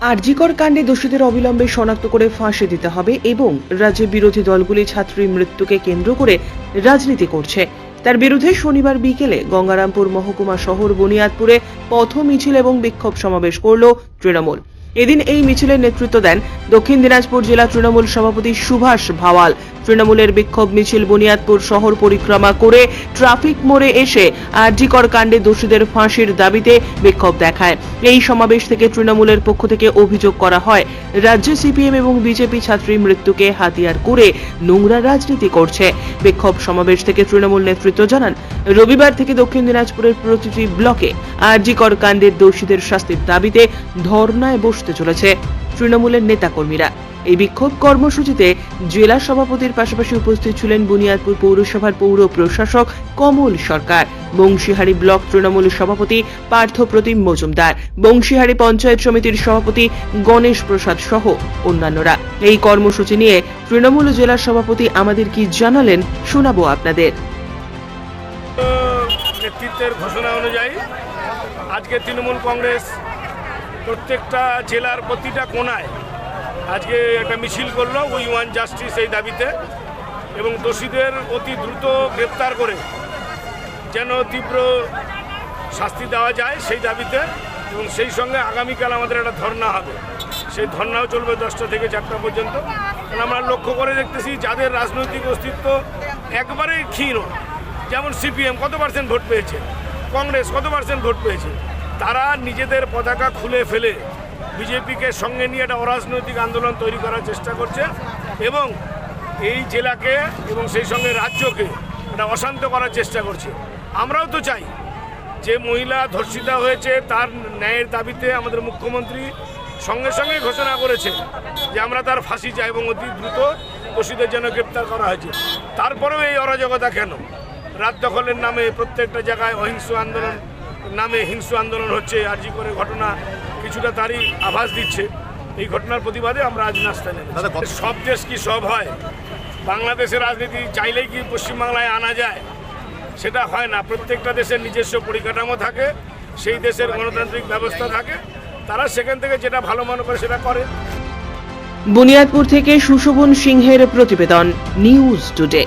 আরজিকর কাণ্ডে দোষীদের অবিলম্বে শনাক্ত করে ফাঁসি দিতে হবে এবং রাজ্যে বিরোধী দলগুলি ছাত্রীর মৃত্যুকে কেন্দ্র করে রাজনীতি করছে। তার বিরুদ্ধে শনিবার বিকেলে গঙ্গারামপুর মহকুমা শহর বুনিয়াদপুরে পথ, মিছিল এবং বিক্ষোভ সমাবেশ করল তৃণমূল। এদিন এই মিছিলের নেতৃত্ব দেন দক্ষিণ দিনাজপুর জেলা তৃণমূল সভাপতি সুভাষ ভাওয়াল। তৃণমূলের বিক্ষোভ মিছিল বুনিয়াদপুর শহর পরিক্রমা করে ট্রাফিক মোড়ে এসে আরজিকর কাণ্ডে দোষীদের ফাঁসির দাবিতে বিক্ষোভ দেখায়। এই সমাবেশ থেকে তৃণমূলের পক্ষ থেকে অভিযোগ করা হয়, রাজ্য সিপিএম এবং বিজেপি ছাত্রী মৃত্যুকে হাতিয়ার করে নোংরা রাজনীতি করছে। বিক্ষোভ সমাবেশ থেকে তৃণমূল নেতৃত্ব জানান, রবিবার থেকে দক্ষিণ দিনাজপুরের প্রতিটি ব্লকে আরজিকর কাণ্ডের দোষীদের শাস্তির দাবিতে ধর্নায় বসতে চলেছে তৃণমূলের নেতাকর্মীরা। এই বিক্ষোভ কর্মসূচিতে জেলা সভাপতির পাশাপাশি উপস্থিত ছিলেন বুনিয়াদপুর পৌরসভার পৌর প্রশাসক কমল সরকার বংশীহারি ব্লক তৃণমূল সভাপতি পার্থ প্রতিম মজুমদার বংশীহারি পঞ্চায়েত সমিতির সভাপতি গণেশ প্রসাদ সহ অন্যান্যরা। এই কর্মসূচি নিয়ে তৃণমূল জেলা সভাপতি আমাদের কি জানালেন শোনাবো আপনাদের। নেতৃত্বের ঘোষণা অনুযায়ী আজকে তৃণমূল কংগ্রেস প্রত্যেকটা জেলার প্রতিটা কোনায় আজকে একটা মিছিল করল উই ওয়ান জাস্টিস এই দাবিতে এবং দোষীদের অতি দ্রুত গ্রেপ্তার করে যেন তীব্র শাস্তি দেওয়া যায় সেই দাবিতে এবং সেই সঙ্গে আগামীকাল আমাদের একটা ধর্না হবে। সেই ধর্নাও চলবে দশটা থেকে চারটা পর্যন্ত। কারণ আমরা লক্ষ্য করে দেখতেছি যাদের রাজনৈতিক অস্তিত্ব একবারেই ক্ষীণ, যেমন সিপিএম কত পার্সেন্ট ভোট পেয়েছে? কংগ্রেস কত পার্সেন্ট ভোট পেয়েছে? তারা নিজেদের পতাকা খুলে ফেলে বিজেপিকে সঙ্গে নিয়ে একটা অরাজনৈতিক আন্দোলন তৈরি করার চেষ্টা করছে এবং এই জেলাকে এবং সেই সঙ্গে রাজ্যকে একটা অশান্ত করার চেষ্টা করছে। আমরাও তো চাই যে মহিলা ধর্ষিতা হয়েছে তার ন্যায়ের দাবিতে আমাদের মুখ্যমন্ত্রী সঙ্গে সঙ্গে ঘোষণা করেছে যে আমরা তার ফাঁসি চাই এবং অতি দ্রুত দোষীদের যেন গ্রেপ্তার করা হয়েছে। তারপরেও এই অরাজকতা কেন? রাত দখলের নামে প্রত্যেকটা জায়গায় অহিংস আন্দোলন, নামে হিংস্র আন্দোলন হচ্ছে আরজি করে ঘটনা কিছুটা তারই আভাস দিচ্ছে। এই ঘটনার প্রতিবাদে আমরা আজ নাস্তা নেব। সব দেশ কি সব হয়? বাংলাদেশের রাজনীতি চাইলেই কি পশ্চিমবাংলায় আনা যায়? সেটা হয় না। প্রত্যেকটা দেশের নিজস্ব পরিকাঠামো থাকে সেই দেশের গণতান্ত্রিক ব্যবস্থা থাকে। তারা সেখান থেকে যেটা ভালো মনে করে সেটা করে। বুনিয়াদপুর থেকে সুশোভন সিংহের প্রতিবেদন নিউজ টুডে।